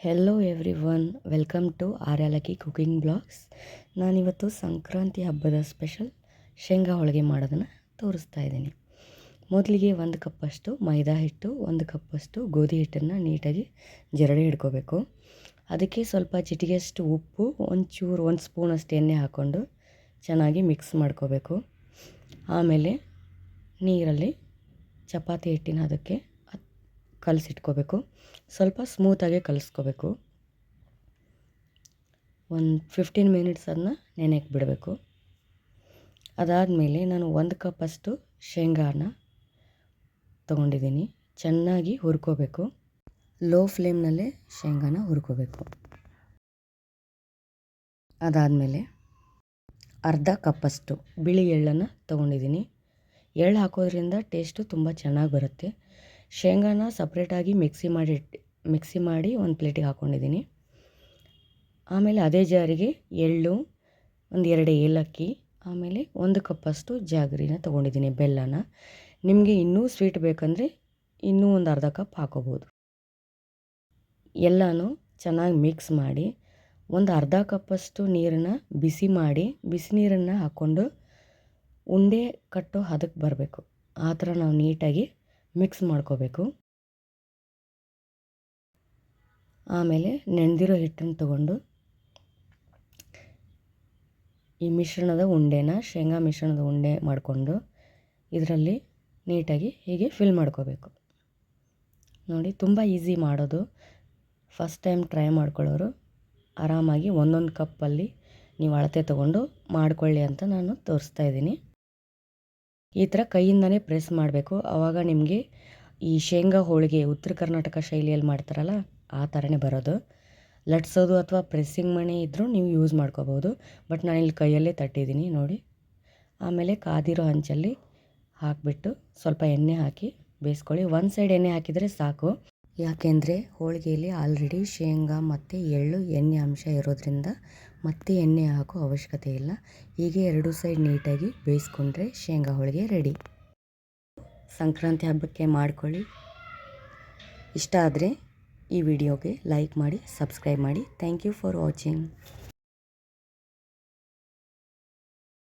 Hello everyone welcome to Aryalakki cooking blogs ನಾನಿವತ್ತು ಸಂಕ್ರಾಂತಿ ಹಬ್ಬದ special ಶೇಂಗಾ ಹೋಳಿಗೆ ಮಾಡೋದನ್ನು ತೋರಿಸ್ತಾ ಇದ್ದೀನಿ. ಮೊದಲಿಗೆ ಒಂದು ಕಪ್ಪಷ್ಟು ಮೈದಾ ಹಿಟ್ಟು, ಒಂದು ಕಪ್ಪಷ್ಟು ಗೋಧಿ ಹಿಟ್ಟನ್ನು ನೀಟಾಗಿ ಜರಡಿ ಹಿಡ್ಕೋಬೇಕು. ಅದಕ್ಕೆ ಸ್ವಲ್ಪ ಚಿಟಿಗೆಷ್ಟು ಉಪ್ಪು, ಒಂಚೂರು, ಒಂದು ಸ್ಪೂನಷ್ಟು ಎಣ್ಣೆ ಹಾಕ್ಕೊಂಡು ಚೆನ್ನಾಗಿ ಮಿಕ್ಸ್ ಮಾಡ್ಕೋಬೇಕು. ಆಮೇಲೆ ನೀರಲ್ಲಿ ಚಪಾತಿ ಹಿಟ್ಟಿನ ಅದಕ್ಕೆ ಕಲಸಿಟ್ಕೋಬೇಕು. ಸ್ವಲ್ಪ ಸ್ಮೂತಾಗೆ ಕಲಿಸ್ಕೋಬೇಕು. ಒಂದು ಫಿಫ್ಟೀನ್ ಮಿನಿಟ್ಸ್ ಅದನ್ನ ನೆನೆಯಕ್ಕೆ ಬಿಡಬೇಕು. ಅದಾದಮೇಲೆ ನಾನು ಒಂದು ಕಪ್ಪಷ್ಟು ಶೇಂಗಾನ ತೊಗೊಂಡಿದ್ದೀನಿ ಚೆನ್ನಾಗಿ ಹುರ್ಕೋಬೇಕು. ಲೋ ಫ್ಲೇಮ್ನಲ್ಲೇ ಶೇಂಗಾನ ಹುರ್ಕೋಬೇಕು. ಅದಾದಮೇಲೆ ಅರ್ಧ ಕಪ್ಪಷ್ಟು ಬಿಳಿ ಎಳ್ಳನ್ನು ತೊಗೊಂಡಿದ್ದೀನಿ ಎಳ್ಳು ಹಾಕೋದ್ರಿಂದ ಟೇಸ್ಟು ತುಂಬ ಚೆನ್ನಾಗಿ ಬರುತ್ತೆ. ಶೇಂಗಾನ ಸಪ್ರೇಟಾಗಿ ಮಿಕ್ಸಿ ಮಾಡಿ ಮಿಕ್ಸಿ ಮಾಡಿ ಒಂದು ಪ್ಲೇಟಿಗೆ ಹಾಕ್ಕೊಂಡಿದ್ದೀನಿ. ಆಮೇಲೆ ಅದೇ ಜಾರಿಗೆ ಎಳ್ಳು, ಒಂದು ಎರಡು ಏಲಕ್ಕಿ, ಆಮೇಲೆ ಒಂದು ಕಪ್ಪಷ್ಟು ಜಾಗರಿನ ತೊಗೊಂಡಿದ್ದೀನಿ, ಬೆಲ್ಲನ. ನಿಮಗೆ ಇನ್ನೂ ಸ್ವೀಟ್ ಬೇಕಂದರೆ ಇನ್ನೂ ಒಂದು ಅರ್ಧ ಕಪ್ ಹಾಕೋಬೋದು. ಎಲ್ಲನೂ ಚೆನ್ನಾಗಿ ಮಿಕ್ಸ್ ಮಾಡಿ ಒಂದು ಅರ್ಧ ಕಪ್ಪಷ್ಟು ನೀರನ್ನು ಬಿಸಿ ಮಾಡಿ, ಬಿಸಿ ನೀರನ್ನು ಹಾಕ್ಕೊಂಡು ಉಂಡೆ ಕಟ್ಟೋ ಹದಕ್ಕೆ ಬರಬೇಕು. ಆ ಥರ ನಾವು ನೀಟಾಗಿ ಮಿಕ್ಸ್ ಮಾಡ್ಕೋಬೇಕು. ಆಮೇಲೆ ನೆನೆದಿರೋ ಹಿಟ್ಟನ್ನು ತಗೊಂಡು ಈ ಮಿಶ್ರಣದ ಉಂಡೆನ, ಶೇಂಗಾ ಮಿಶ್ರಣದ ಉಂಡೆ ಮಾಡಿಕೊಂಡು ಇದರಲ್ಲಿ ನೀಟಾಗಿ ಹೀಗೆ ಫಿಲ್ ಮಾಡ್ಕೋಬೇಕು. ನೋಡಿ, ತುಂಬ ಈಸಿ ಮಾಡೋದು. ಫಸ್ಟ್ ಟೈಮ್ ಟ್ರೈ ಮಾಡ್ಕೊಳ್ಳೋರು ಆರಾಮಾಗಿ ಒಂದೊಂದು ಕಪ್ಪಲ್ಲಿ ನೀವು ಅಳತೆ ತಗೊಂಡು ಮಾಡಿಕೊಳ್ಳಿ ಅಂತ ನಾನು ತೋರಿಸ್ತಾ ಇದ್ದೀನಿ. ಈ ಥರ ಕೈಯಿಂದನೇ ಪ್ರೆಸ್ ಮಾಡಬೇಕು. ಆವಾಗ ನಿಮಗೆ ಈ ಶೇಂಗಾ ಹೋಳಿಗೆ ಉತ್ತರ ಕರ್ನಾಟಕ ಶೈಲಿಯಲ್ಲಿ ಮಾಡ್ತಾರಲ್ಲ, ಆ ಥರನೇ ಬರೋದು. ಲಟ್ಸೋದು ಅಥವಾ ಪ್ರೆಸ್ಸಿಂಗ್ ಮಣಿ ಇದ್ದರೂ ನೀವು ಯೂಸ್ ಮಾಡ್ಕೋಬೋದು. ಬಟ್ ನಾನು ಇಲ್ಲಿ ಕೈಯಲ್ಲೇ ತಟ್ಟಿದ್ದೀನಿ ನೋಡಿ. ಆಮೇಲೆ ಕಾದಿರೋ ಹಂಚಲ್ಲಿ ಹಾಕಿಬಿಟ್ಟು ಸ್ವಲ್ಪ ಎಣ್ಣೆ ಹಾಕಿ ಬೇಯಿಸ್ಕೊಳ್ಳಿ. ಒಂದು ಸೈಡ್ ಎಣ್ಣೆ ಹಾಕಿದರೆ ಸಾಕು. ಯಾಕೆಂದರೆ ಹೋಳಿಗೆಯಲ್ಲಿ ಆಲ್ರೆಡಿ ಶೇಂಗಾ ಮತ್ತು ಎಳ್ಳು ಎಣ್ಣೆ ಅಂಶ ಇರೋದ್ರಿಂದ ಮತ್ತೆ ಎಣ್ಣೆ ಹಾಕೋ ಅವಶ್ಯಕತೆ ಇಲ್ಲ. ಹೀಗೆ ಎರಡು ಸೈಡ್ ನೀಟಾಗಿ ಬೇಯಿಸ್ಕೊಂಡ್ರೆ ಶೇಂಗಾ ಹೋಳಿಗೆ ರೆಡಿ ಸಂಕ್ರಾಂತಿ ಹಬ್ಬಕ್ಕೆ ಮಾಡ್ಕೊಳ್ಳಿ. ಇಷ್ಟ ಆದರೆ ಈ ವಿಡಿಯೋಗೆ ಲೈಕ್ ಮಾಡಿ ಸಬ್ಸ್ಕ್ರೈಬ್ ಮಾಡಿ. Thank you for watching